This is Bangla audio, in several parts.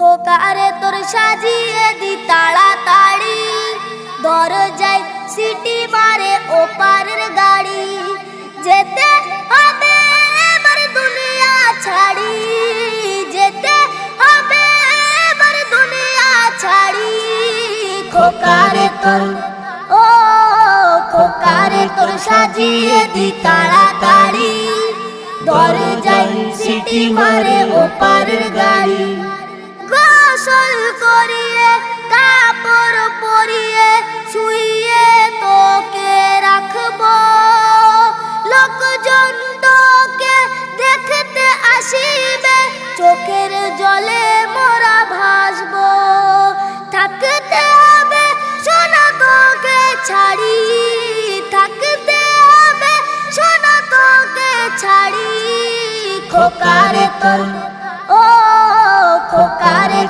খোকারে তোর সাজিয়ে দি তাড়াতাড়ি। দরজায় সিটি মারে ওপারের গাড়ি। যেতে হবে এবার দুনিয়া ছাড়ি। যেতে হবে এবার দুনিয়া ছাড়ি। খোকারে তোর, ও খোকারে তোর সাজিয়ে দি তাড়াতাড়ি। দরজায় সিটি মারে ওপারের গাড়ি। করিয়ে, কাপড় পরিয়ে, শুইয়ে তোকে রাখব। লোকজন তোকে দেখতে আসিবে, চোখের জলে মোরা ভাসবো। থাকতে হবে, সোনা তোকে ছাড়ি থাকতে হবে, সোনা তোকে ছাড়ি খোকারে তোর ও খোকারে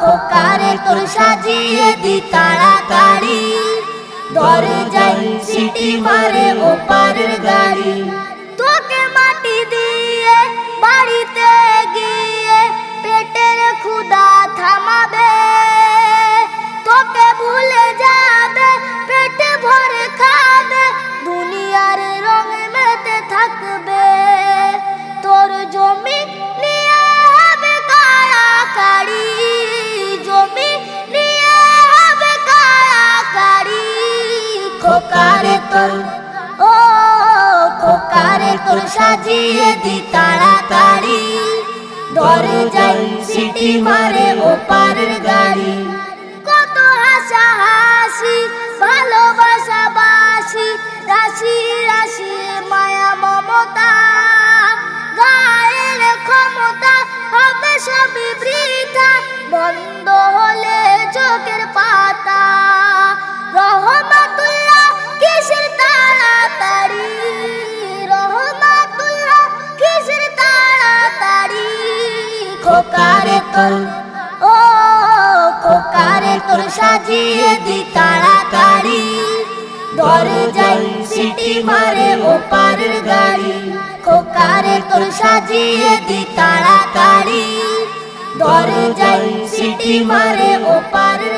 খোকারে তোর। ও সাজিয়ে দি তাড়াতাড়ি। দরজায় সিটি মারে ওপারের গাড়ি। তোকে মাটি দিয়ে বাড়িতে গিয়ে পেটের ক্ষুদা থামাবে। তোকে ভুলে যাবে, পেটে ভরে খাবে। দুনিয়ার রং মেতে থাকবে খোকারে তোর, ও খোকারে তোর সাজিয়ে দি তাড়াতাড়ি। দরজায় সিটি মারে ওপারের গাড়ি। কত হাসা হাসি, ভালোবাসা বাসি, রাশি রাশি মায়া মমতা। গায়ের ক্ষমতা হবে সবই বৃথা, বন্ধ হলে চোখের খোকারে তোর, ও কোকারে তোর সাজিয়ে দি তাড়াতাড়ি। দরজায় সিটি মারে ওপারের গাড়ি কোকারে তোর সাজিয়ে দি তাড়াতাড়ি। দরজায় সিটি মারে ওপারের